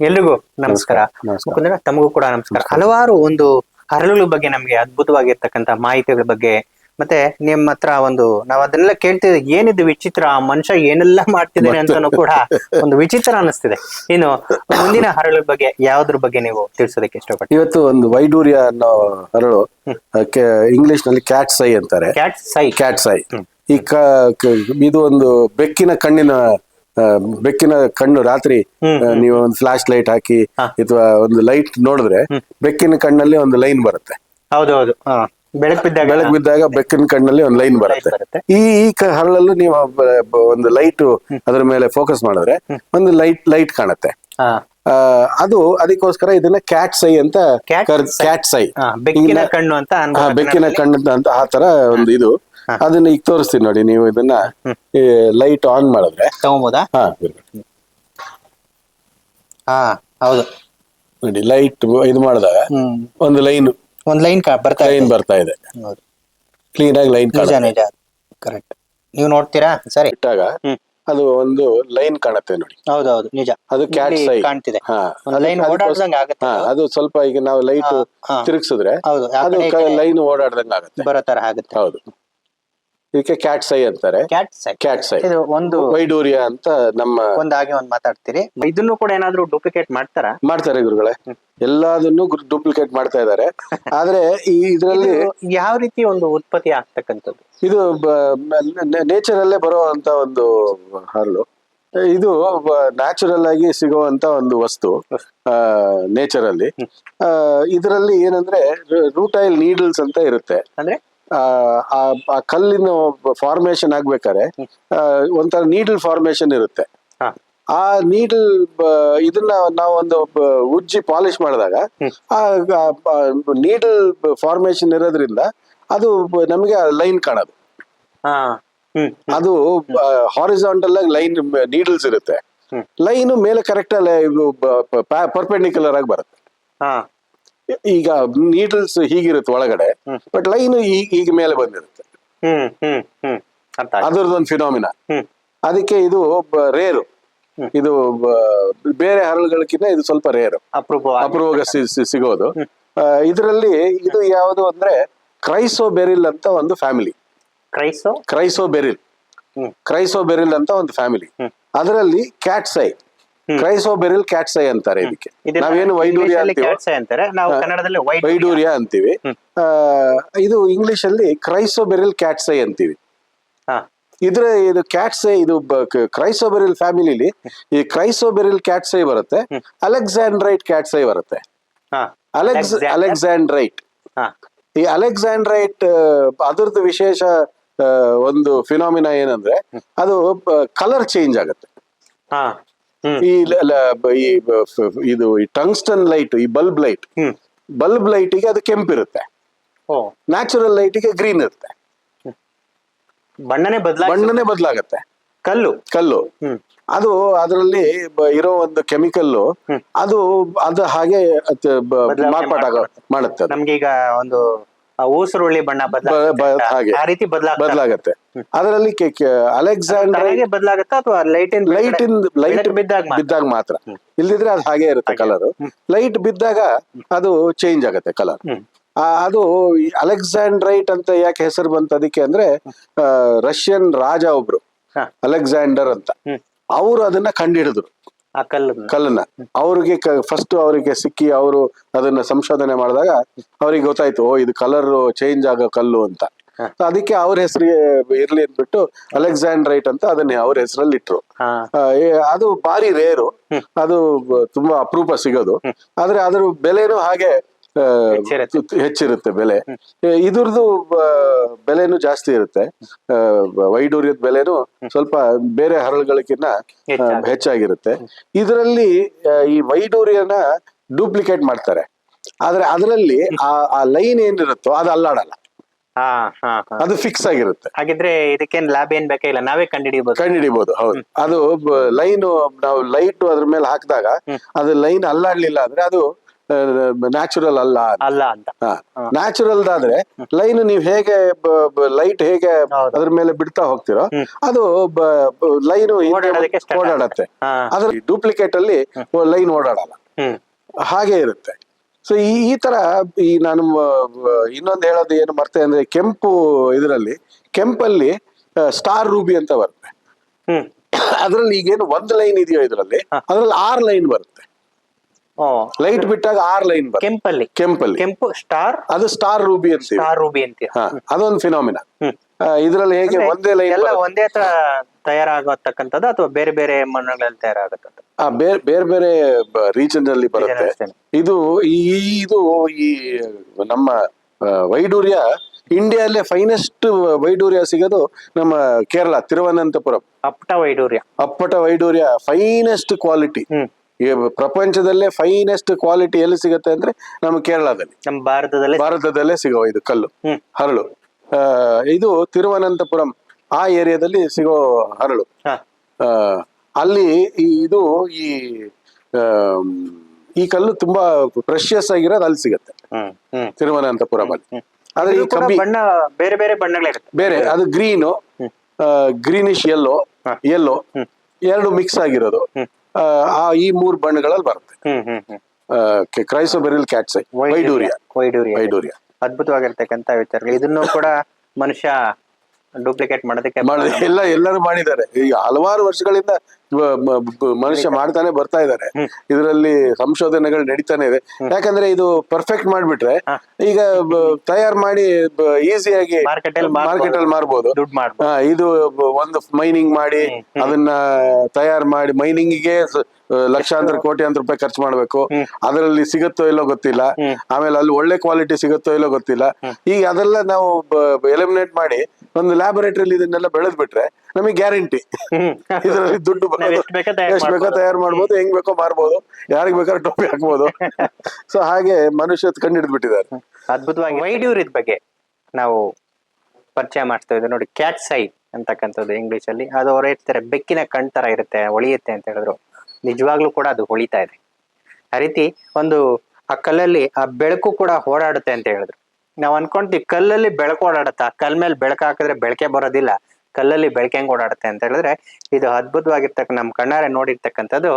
ಎಲ್ರಿಗೂ ನಮಸ್ಕಾರ. ನಮಸ್ಕಾರ. ತಮಗೂ ಕೂಡ ನಮಸ್ಕಾರ. ಹಲವಾರು ಒಂದು ಹರಳುಗಳ ಬಗ್ಗೆ ನಮ್ಗೆ ಅದ್ಭುತವಾಗಿರ್ತಕ್ಕಂತ ಮಾಹಿತಿಗಳ ಬಗ್ಗೆ ಮತ್ತೆ ನಿಮ್ಮ ಹತ್ರ ಒಂದು ನಾವ್ ಅದನ್ನೆಲ್ಲ ಕೇಳ್ತಿದ್ವಿ ಏನಿದು ವಿಚಿತ್ರ ಆ ಮನುಷ್ಯ ಏನೆಲ್ಲ ಮಾಡ್ತಿದ್ದಾನೆ ಅಂತಾನು ಕೂಡ ಒಂದು ವಿಚಿತ್ರ ಅನಿಸ್ತಿದೆ. ಇನ್ನು ಮುಂದಿನ ಹರಳುಗಳ ಬಗ್ಗೆ ಯಾವ್ದ್ರ ಬಗ್ಗೆ ನೀವು ತಿಳಿಸೋದಕ್ಕೆ ಇಷ್ಟಪಡ್ತೀವಿ ಇವತ್ತು ಒಂದು ವೈಡೂರ್ಯ ಅನ್ನೋ ಹರಳು ಇಂಗ್ಲಿಷ್ನಲ್ಲಿ ಕ್ಯಾಟ್ ಸೈ ಅಂತಾರೆ. ಕ್ಯಾಟ್ ಸೈ ಕ್ಯಾಟ್ ಸೈ ಈ ಇದು ಒಂದು ಬೆಕ್ಕಿನ ಕಣ್ಣಿನ ಬೆಕ್ಕಿನ ಕಣ್ಣು ರಾತ್ರಿ ನೀವು ಒಂದು ಫ್ಲಾಶ್ ಲೈಟ್ ಹಾಕಿ ಅಥವಾ ಒಂದು ಲೈಟ್ ನೋಡಿದ್ರೆ ಬೆಕ್ಕಿನ ಕಣ್ಣಲ್ಲಿ ಒಂದು ಲೈನ್ ಬರುತ್ತೆ. ಹೌದೌದು. ಬೆಳಕು ಬಿದ್ದಾಗ. ಬೆಳಕು ಬಿದ್ದಾಗ ಬೆಕ್ಕಿನ ಕಣ್ಣಲ್ಲಿ ಒಂದು ಲೈನ್ ಬರುತ್ತೆ. ಈ ಈ ಹರಳಲ್ಲೂ ನೀವು ಒಂದು ಲೈಟ್ ಅದ್ರ ಮೇಲೆ ಫೋಕಸ್ ಮಾಡಿದ್ರೆ ಒಂದು ಲೈಟ್ ಲೈಟ್ ಕಾಣುತ್ತೆ. ಆ, ಅದು ಅದಕ್ಕೋಸ್ಕರ ಇದನ್ನ ಕ್ಯಾಟ್ ಸೈ ಅಂತ ಕ್ಯಾಟ್ ಸೈ ಬೆಕ್ಕಿನ ಕಣ್ಣು ಅಂತ ಬೆಕ್ಕಿನ ಕಣ್ಣು ಅಂತ ಆ ತರ ಒಂದು ಇದು. ಅದನ್ನ ಈಗ ತೋರಿಸ್ತೀನಿ ನೋಡಿ ನೀವು ಇದನ್ನ ಲೈಟ್ ಆನ್ ಮಾಡಿದ್ರೆ. ತಗೊಂಬೋದಾ? ಹಾ ಹಾ ಹೌದು. ನೋಡಿ ಲೈಟ್ ಇದು ಮಾಡಿದಾಗ ಹ್ಮ್. ಒಂದು ಲೈನ್ ಒಂದು ಲೈನ್ ಬರ್ತಾ ಇದೆ. ಲೈನ್ ಬರ್ತಾ ಇದೆ. ಹೌದು. ಕ್ಲೀನ್ ಆಗಿ ಲೈನ್ ನಿಜ ನಿಜ. ಕರೆಕ್ಟ್ ನೀವು ನೋಡ್ತೀರಾ? ಸರಿ. ಇಟ್ಟಾಗ ಹ್ಮ್. ಅದು ಒಂದು ಲೈನ್ ಕಾಣುತ್ತೆ ನೋಡಿ. ಹೌದೌದು ನಿಜ. ಅದು ಕ್ಯಾಟ್ ಇಲ್ಲಿ ಸೈ ಕಾಣ್ತಿದೆ. ಹಾ ಒಂದು ಲೈನ್ ಓಡಾಡ್ದಂಗೆ ಆಗುತ್ತೆ. ಹಾ ಅದು ಸ್ವಲ್ಪ ಈಗ ನಾವು ಲೈಟ್ ಹಾ, ಹಾ. ತಿರುಗಿಸಿದ್ರೆ ಹೌದು ಆ ಅದು ಕಡೆ ಈ ಕಡೆ ಲೈನ್ ಓಡಾಡ್ದಂಗ್ ಆಗುತ್ತೆ. ಬರೋ ತರ ಆಗುತ್ತೆ. ಹೌದು. ಇದಕ್ಕೆ ಕ್ಯಾಟ್ ಸೈ ಅಂತಾರೆ. ಕ್ಯಾಟ್ ಸೈ ಕ್ಯಾಟ್ ಸೈ ಇದು ಒಂದು ವೈಡೂರ್ಯ ಅಂತ ನಮ್ಮ ಒಂದಾಗಿ ಒಂದ್ ಮಾತಾಡ್ತೀರಿ. ಇದನ್ನು ಕೂಡ ಏನಾದ್ರು ಡೂಪ್ಲಿಕೇಟ್ ಮಾಡ್ತಾರಾ? ಮಾಡ್ತಾರೆ ಗುರುಗಳೇ. ಎಲ್ಲದನ್ನು ಡೂಪ್ಲಿಕೇಟ್ ಮಾಡ್ತಾ ಇದ್ದಾರೆ. ಆದ್ರೆ ಈ ಇದರಲ್ಲಿ ಯಾವ ರೀತಿ ಒಂದು ಉತ್ಪತ್ತಿ ಆಗ್ತಕ್ಕಂಥದ್ದು? ಇದು ನೇಚರ್ ಅಲ್ಲೇ ಬರುವಂತ ಒಂದು ಹಲ್ಲು ಇದು ನ್ಯಾಚುರಲ್ ಆಗಿ ಸಿಗುವಂತ ಒಂದು ವಸ್ತು ನೇಚರ್ ಅಲ್ಲಿ ಇದರಲ್ಲಿ ಏನಂದ್ರೆ ರೂಟೈಲ್ ನೀಡಲ್ಸ್ ಅಂತ ಇರುತ್ತೆ. ಅಂದ್ರೆ? ಆ, ಕಲ್ಲಿನ ಫಾರ್ಮೇಶನ್ ಆಗ್ಬೇಕಾದ್ರೆ ಒಂಥರ ನೀಡಲ್ ಫಾರ್ಮೇಶನ್ ಇರುತ್ತೆ. ಆ ನೀಡಲ್ ಇದನ್ನ ನಾವೊಂದು ಉಜ್ಜಿ ಪಾಲಿಶ್ ಮಾಡಿದಾಗ ಆ ನೀಡಲ್ ಫಾರ್ಮೇಶನ್ ಇರೋದ್ರಿಂದ ಅದು ನಮ್ಗೆ ಲೈನ್ ಕಾಣೋದು. ಅದು ಹಾರಿಸಾಂಟಲ್ ಆಗಿ ಲೈನ್ ನೀಡಲ್ಸ್ ಇರುತ್ತೆ. ಲೈನು ಮೇಲೆ ಕರೆಕ್ಟ್ ಪರ್ಪೆಂಡಿಕ್ಯುಲರ್ ಆಗಿ ಬರುತ್ತೆ. ಈಗ ನೀಡಲ್ಸ್ ಹೀಗಿರುತ್ತೆ ಒಳಗಡೆ ಬಟ್ ಲೈನ್ ಈಗ ಮೇಲೆ ಬಂದಿರುತ್ತೆ. ಅದರದೊಂದು ಫಿನಾಮಿನ ಅದಕ್ಕೆ ಇದು ರೇರು ಇದು ಬೇರೆ ಹರಳುಗಳಕ್ಕಿಂತ ಇದು ಸ್ವಲ್ಪ ರೇರು ಅಪರೂಪ ಸಿಗೋದು. ಇದರಲ್ಲಿ ಇದು ಯಾವುದು ಅಂದ್ರೆ ಕ್ರೈಸೋ ಬೆರಿಲ್ ಅಂತ ಒಂದು family chryso? Beryl. Chrysoberyl ಅಂತ ಒಂದು ಫ್ಯಾಮಿಲಿ. ಅದರಲ್ಲಿ ಕ್ಯಾಟ್ಸೈ ಕ್ರೈಸೋಬೆರಿಲ್ ಕ್ಯಾಟ್ಸೈ ಅಂತಾರೆ ಇದಕ್ಕೆ. ನಾವೇನು ವೈಡೂರಿಯಾ ಅಂತೀವಿ? ನಾವು ಕನ್ನಡದಲ್ಲಿ ವೈಡೂರ್ಯ. ಅಂತೀವಿ. ಇದು ಇಂಗ್ಲಿಷ್ ಅಲ್ಲಿ ಕ್ರೈಸೋಬೆರಿಲ್ ಕ್ಯಾಟ್ಸೈ ಅಂತೀವಿ. ಇದ್ರ ಇದು ಕ್ಯಾಟ್ಸೈ ಇದು ಕ್ರೈಸೋಬೆರಿಲ್ ಫ್ಯಾಮಿಲಿಲಿ ಈ ಕ್ರೈಸೋಬೆರಿಲ್ ಕ್ಯಾಟ್ಸೈ ಬರುತ್ತೆ. ಅಲೆಕ್ಸಾಂಡ್ರೈಟ್ ಕ್ಯಾಟ್ಸೈ ಬರುತ್ತೆ. ಅಲೆಕ್ಸ್? ಅಲೆಕ್ಸಾಂಡ್ರೈಟ್. ಈ ಅಲೆಕ್ಸಾಂಡ್ರೈಟ್ ಅದ್ರದ್ದು ವಿಶೇಷ ಒಂದು ಫಿನಾಮಿನಾ ಏನಂದ್ರೆ ಅದು ಕಲರ್ ಚೇಂಜ್ ಆಗುತ್ತೆ. ಈ ಇದು ಈ ಟಂಗ್ಸ್ಟನ್ ಲೈಟ್ ಈ ಬಲ್ಬ್ ಲೈಟ್ ಬಲ್ಬ್ ಲೈಟಿಗೆ ಅದು ಕೆಂಪಿರುತ್ತೆ. ನ್ಯಾಚುರಲ್ ಲೈಟಿಗೆ ಗ್ರೀನ್ ಇರುತ್ತೆ. ಬಣ್ಣನೇ ಬದಲ ಬಣ್ಣನೇ ಬದಲಾಗತ್ತೆ. ಕಲ್ಲು. ಕಲ್ಲು. ಅದು ಅದರಲ್ಲಿ ಇರೋ ಒಂದು ಕೆಮಿಕಲ್ ಅದು ಅದು ಹಾಗೆ ಮಾರ್ಪಾಟ ಮಾಡುತ್ತೆ ನಮ್ಗೆ ಈಗ ಒಂದು ಊಸರುಳ್ಳಿ ಬಣ್ಣ ಹಾಗೆ. ಆ ರೀತಿ ಬದಲಾಗುತ್ತೆ. ಅದರಲ್ಲಿ ಅಲೆಕ್ಸಾಂಡರ್ ಬದಲಾಗುತ್ತಾ ಅಥವಾ light in light in light ಬಿದ್ದಾಗ ಮಾತ್ರ? ಬಿದ್ದಾಗ ಮಾತ್ರ. ಇಲ್ದಿದ್ರೆ ಅದು ಹಾಗೆ ಇರುತ್ತೆ ಕಲರ್ ಲೈಟ್ ಬಿದ್ದಾಗ ಅದು ಚೇಂಜ್ ಆಗುತ್ತೆ ಕಲರ್. ಅದು ಅಲೆಕ್ಸಾಂಡ್ರೈಟ್ ಅಂತ ಯಾಕೆ ಹೆಸರು ಬಂತ ಅದಕ್ಕೆ ಅಂದ್ರೆ ರಷ್ಯನ್ ರಾಜ ಒಬ್ರು. ಅಲೆಕ್ಸಾಂಡರ್ ಅಂತ. ಅವರು ಅದನ್ನ ಕಂಡಿಡಿದ್ರು. ಕಲ್ಲನ್ನ. ಅವ್ರಿಗೆ ಫಸ್ಟ್ ಅವರಿಗೆ ಸಿಕ್ಕಿ ಅವರು ಅದನ್ನ ಸಂಶೋಧನೆ ಮಾಡಿದಾಗ ಅವ್ರಿಗೆ ಗೊತ್ತಾಯ್ತು ಓ ಇದು ಕಲರ್ ಚೇಂಜ್ ಆಗೋ ಕಲ್ಲು ಅಂತ. ಅದಕ್ಕೆ ಅವ್ರ ಹೆಸರಿಗೆ ಇರ್ಲಿ ಅಂದ್ಬಿಟ್ಟು ಅಲೆಕ್ಸಾಂಡ್ರೈಟ್ ಅಂತ ಅದನ್ನ ಅವ್ರ ಹೆಸರಲ್ಲಿ ಇಟ್ರು ಅದು ಭಾರಿ ರೇರು ಅದು ತುಂಬಾ ಅಪರೂಪ ಸಿಗೋದು. ಆದ್ರೆ ಅದ್ರ ಬೆಲೆನೂ ಹಾಗೆ ಹೆಚ್ಚಿರುತ್ತೆ. ಬೆಲೆ. ಇದ್ರದ್ದು ಬೆಲೆನೂ ಜಾಸ್ತಿ ಇರುತ್ತೆ. ವೈಡೂರ್ಯದ ಬೆಲೆನೂ ಸ್ವಲ್ಪ ಬೇರೆ ಹರಳುಗಳಿಗಿನ್ನ ಹೆಚ್ಚಾಗಿರುತ್ತೆ. ಇದರಲ್ಲಿ ಈ ವೈಡೂರ್ಯನ ಡೂಪ್ಲಿಕೇಟ್ ಮಾಡ್ತಾರೆ. ಆದ್ರೆ ಅದರಲ್ಲಿ ಆ ಆ ಲೈನ್ ಏನಿರುತ್ತೋ ಅದು ಅಲ್ಲಾಡಲ್ಲ. ಅದು ಫಿಕ್ಸ್ ಆಗಿರುತ್ತೆ. ಹಾಗಿದ್ರೆ ಇದಕ್ಕೇನ್ ಲ್ಯಾಬ್ ಏನ್ ಬೇಕೇ ಇಲ್ಲ ನಾವೇ ಕಂಡುಹಿಡಿಯಬಹುದು. ಕಂಡಿಡಿಬಹುದು ಹೌದು. ಅದು ಲೈನ್ ನಾವು ಲೈಟ್ ಅದ್ರ ಮೇಲೆ ಹಾಕಿದಾಗ ಅದು ಲೈನ್ ಅಲ್ಲಾಡ್ಲಿಲ್ಲ ಅಂದ್ರೆ ಅದು ನ್ಯಾಚುರಲ್ ಅಲ್ಲ ಅಲ್ಲ ಅಂತ. ನ್ಯಾಚುರಲ್ ಆದ್ರೆ ಲೈನ್ ನೀವು ಹೇಗೆ ಲೈಟ್ ಹೇಗೆ. ಅದ್ರ ಮೇಲೆ ಬಿಡ್ತಾ ಹೋಗ್ತಿರೋ ಅದು ಲೈನ್ ಓಡಾಡತ್ತೆ. ಅದ್ರ ಡೂಪ್ಲಿಕೇಟ್ ಅಲ್ಲಿ ಲೈನ್ ಓಡಾಡಲ್ಲ. ಹಾಗೆ ಇರುತ್ತೆ. ಸೊ ಈ ಈ ತರ ಈ ನಾನು ಇನ್ನೊಂದು ಹೇಳೋದು ಏನು ಮರ್ತೆ ಅಂದ್ರೆ ಕೆಂಪು ಇದರಲ್ಲಿ ಕೆಂಪಲ್ಲಿ ಸ್ಟಾರ್ ರೂಬಿ ಅಂತ ಬರುತ್ತೆ. ಅದ್ರಲ್ಲಿ ಈಗೇನು ಒಂದ್ ಲೈನ್ ಇದೆಯೋ ಇದರಲ್ಲಿ ಅದ್ರಲ್ಲಿ ಆರ್ ಲೈನ್ ಬರುತ್ತೆ. ಲೈಟ್ ಬಿಟ್ಟಾಗ ಆರ್ ಲೈನ್ ಕೆಂಪಲ್ಲಿ. ಕೆಂಪಲ್ಲಿ. ಕೆಂಪು ಸ್ಟಾರ್ ಅದು ಸ್ಟಾರ್ ರೂಬಿ ಅಂತ ಸ್ಟಾರ್ ರೂಬಿ ಅಂತ ಅದೊಂದು ಫಿನಾಮಿನ ಇದರಲ್ಲಿ ಹೇಗೆ ಒಂದೇ ಲೈನ್ ಎಲ್ಲ ಒಂದೇ ತರ ತಯಾರಾಗತಕ್ಕಂಥದ್ದು ಅಥವಾ ಬೇರೆ ಬೇರೆ ಮಣ್ಣುಗಳಲ್ಲಿ ತಯಾರಾಗತ್ತಂತ ಬೇರೆ ಬೇರೆ ಬೇರೆ ರೀಜನ್ ಅಲ್ಲಿ ಬರುತ್ತೆ. ಇದು ಈ ಇದು ಈ ನಮ್ಮ ವೈಡೂರ್ಯ ಇಂಡಿಯಾಲ್ಲೇ ಫೈನೆಸ್ಟ್ ವೈಡೂರ್ಯ ಸಿಗೋದು ನಮ್ಮ ಕೇರಳ ತಿರುವನಂತಪುರಂ. ಅಪ್ಪಟ ವೈಡೂರ್ಯ. ಅಪ್ಪಟ ವೈಡೂರ್ಯ ಫೈನೆಸ್ಟ್ ಕ್ವಾಲಿಟಿ ಈ ಪ್ರಪಂಚದಲ್ಲೇ ಫೈನೆಸ್ಟ್ ಕ್ವಾಲಿಟಿ ಎಲ್ಲಿ ಸಿಗುತ್ತೆ ಅಂದ್ರೆ ನಮ್ಮ ಕೇರಳದಲ್ಲಿ. ನಮ್ಮ ಭಾರತದಲ್ಲಿ ಭಾರತದಲ್ಲೇ ಸಿಗೋ ಇದು ಕಲ್ಲು ಹರಳು. ಆ, ಇದು ತಿರುವನಂತಪುರಂ ಆ ಏರಿಯಾದಲ್ಲಿ ಸಿಗೋ ಹರಳು. ಆ, ಅಲ್ಲಿ ಈ ಇದು ಈ ಆಮ್, ಈ ಕಲ್ಲು ತುಂಬಾ ಪ್ರೆಷಿಯಸ್ ಆಗಿರೋದು ಅಲ್ಲಿ ಸಿಗುತ್ತೆ. ಹ್ಮ್ ಹ್ಮ್. ತಿರುವನಂತಪುರಂ ಅಲ್ಲಿ. ಆದ್ರೆ ಈ ಇದು ಕೂಡ ಕಮ್ಮಿ ಬಣ್ಣ ಬೇರೆ ಬೇರೆ ಬಣ್ಣಗಳಿರುತ್ತೆ ಬೇರೆ ಅದು ಗ್ರೀನು ಗ್ರೀನಿಶ್ ಯೆಲ್ಲೋ. ಯೆಲ್ಲೋ ಎರಡು ಮಿಕ್ಸ್ ಆಗಿರೋದು. ಆ, ಈ ಮೂರು ಬಣ್ಣಗಳಲ್ಲಿ ಬರುತ್ತೆ. ಹ್ಮ್ ಹ್ಮ್ ಹ್ಮ್. ಕ್ರೈಸೋಬೆರಿಲ್ ಕ್ಯಾಟ್ಸೈ ವೈಡೂರಿಯಾ ವೈಡೂರಿಯಾ. ವೈಡೂರಿಯ. ಅದ್ಭುತವಾಗಿರ್ತಕ್ಕಂಥ ವಿಚಾರಗಳು. ಇದನ್ನು ಕೂಡ ಮನುಷ್ಯ ಡೂಪ್ಲಿಕೇಟ್ ಮಾಡೋದಕ್ಕೆ ಮಾಡಿದ ಎಲ್ಲ ಎಲ್ಲರೂ ಮಾಡಿದ್ದಾರೆ. ಈಗ ಹಲವಾರು ವರ್ಷಗಳಿಂದ ಮನುಷ್ಯ ಮಾಡ್ತಾನೆ ಬರ್ತಾ ಇದ್ದಾರೆ ಇದರಲ್ಲಿ ಸಂಶೋಧನೆಗಳು ನಡೀತಾನೆ ಇದೆ. ಯಾಕಂದ್ರೆ ಇದು ಪರ್ಫೆಕ್ಟ್ ಮಾಡ್ಬಿಟ್ರೆ ಈಗ ತಯಾರು ಮಾಡಿ ಈಸಿಯಾಗಿ ಮಾರ್ಕೆಟ್ ಅಲ್ಲಿ ಮಾರ್ಬೋದು. ಇದು ಒಂದು ಮೈನಿಂಗ್ ಮಾಡಿ ಅದನ್ನ ತಯಾರು ಮಾಡಿ ಮೈನಿಂಗಿಗೆ ಲಕ್ಷಾಂತರ ಕೋಟ್ಯಾಂತರ ರೂಪಾಯಿ ಖರ್ಚು ಮಾಡ್ಬೇಕು. ಅದರಲ್ಲಿ ಸಿಗುತ್ತೋ ಇಲ್ಲೋ ಗೊತ್ತಿಲ್ಲ. ಆಮೇಲೆ ಅಲ್ಲಿ ಒಳ್ಳೆ ಕ್ವಾಲಿಟಿ ಸಿಗುತ್ತೋ ಇಲ್ಲೋ ಗೊತ್ತಿಲ್ಲ. ಈಗ ಅದೆಲ್ಲ ನಾವು ಎಲಿಮಿನೇಟ್ ಮಾಡಿ ಒಂದು ಲ್ಯಾಬೊರೇಟರಿ ಇದನ್ನೆಲ್ಲ ಬೆಳೆದ್ ಬಿಟ್ರೆ ನಮಗೆ ಗ್ಯಾರಂಟಿ ಇದರಲ್ಲಿ ದುಡ್ಡು ಎಷ್ಟ್ ಬೇಕೋ ತಯಾರ್ ಮಾಡ್ಬೋದು. ಹೆಂಗ್ ಬೇಕೋ ಮಾರ್ಬೋದು ಯಾರಿಗ್ ಬೇಕಾದ್ರೆ ಟೋಪಿ ಹಾಕ್ಬೋದು. ಸೊ ಹಾಗೆ ಮನುಷ್ಯ ಕಂಡು ಬಿಟ್ಟಿದ್ದಾರೆ ಅದ್ಭುತವಾಗಿ ವೈಡ್ಯೂರಿದ ಬಗ್ಗೆ? ನಾವು ಪರಿಚಯ ಮಾಡ್ತಾ ಇದ್ದೀವಿ. ನೋಡಿ ಕ್ಯಾಟ್ ಸೈ ಅಂತಕ್ಕಂಥದ್ದು ಇಂಗ್ಲಿಷ್ ಅಲ್ಲಿ. ಅದು ಅವ್ರು ಹೇಳ್ತಾರೆ ಬೆಕ್ಕಿನ ಕಣ್ ತರ ಇರುತ್ತೆ ಹೊಳಿಯುತ್ತೆ ಅಂತ ಹೇಳಿದ್ರು. ನಿಜವಾಗ್ಲೂ ಕೂಡ ಅದು ಹೊಳಿತಾ ಇದೆ. ಆ ರೀತಿ ಒಂದು ಆ ಕಲ್ಲಲ್ಲಿ ಆ ಬೆಳಕು ಕೂಡ ಓಡಾಡುತ್ತೆ ಅಂತ ಹೇಳಿದ್ರು. ನಾವು ಅನ್ಕೊಂತೀವಿ ಕಲ್ಲಲ್ಲಿ ಬೆಳಕು ಓಡಾಡುತ್ತಾ ಕಲ್ ಮೇಲೆ ಬೆಳಕು ಹಾಕಿದ್ರೆ ಬೆಳಕೆ ಬರೋದಿಲ್ಲ. ಕಲ್ಲಲ್ಲಿ ಬೆಳಕೆ ಹೆಂಗ್ ಓಡಾಡುತ್ತೆ ಅಂತ ಹೇಳಿದ್ರೆ, ಇದು ಅದ್ಭುತವಾಗಿರ್ತಕ್ಕ ನಮ್ಮ ಕಣ್ಣಾರೆ ನೋಡಿರ್ತಕ್ಕಂಥದ್ದು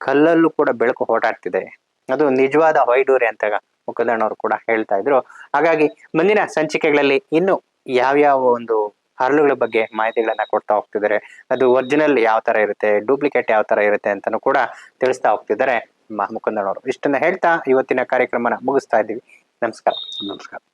ಕಲ್ಲಲ್ಲೂ ಕೂಡ ಬೆಳಕು ಓಡಾಡ್ತಿದೆ. ಅದು ನಿಜವಾದ ವೈಡೂರಿ ಅಂತ ಮುಖದಣ್ಣವ್ರು ಕೂಡ ಹೇಳ್ತಾ ಇದ್ರು. ಹಾಗಾಗಿ ಮುಂದಿನ ಸಂಚಿಕೆಗಳಲ್ಲಿ ಇನ್ನು ಯಾವ್ಯಾವ ಒಂದು ಹರಳುಗಳ ಬಗ್ಗೆ ಮಾಹಿತಿಗಳನ್ನ ಕೊಡ್ತಾ ಹೋಗ್ತಿದ್ದಾರೆ, ಅದು ಒರಿಜಿನಲ್ ಯಾವ ತರ ಇರುತ್ತೆ, ಡೂಪ್ಲಿಕೇಟ್ ಯಾವ ತರ ಇರುತ್ತೆ ಅಂತಾನು ಕೂಡ ತಿಳಿಸ್ತಾ ಹೋಗ್ತಿದ್ದಾರೆ ಮುಕುಂದಣ್ಣವರು. ಇಷ್ಟನ್ನ ಹೇಳ್ತಾ ಇವತ್ತಿನ ಕಾರ್ಯಕ್ರಮನ ಮುಗಿಸ್ತಾ ಇದ್ದೀವಿ. ನಮಸ್ಕಾರ. ನಮಸ್ಕಾರ.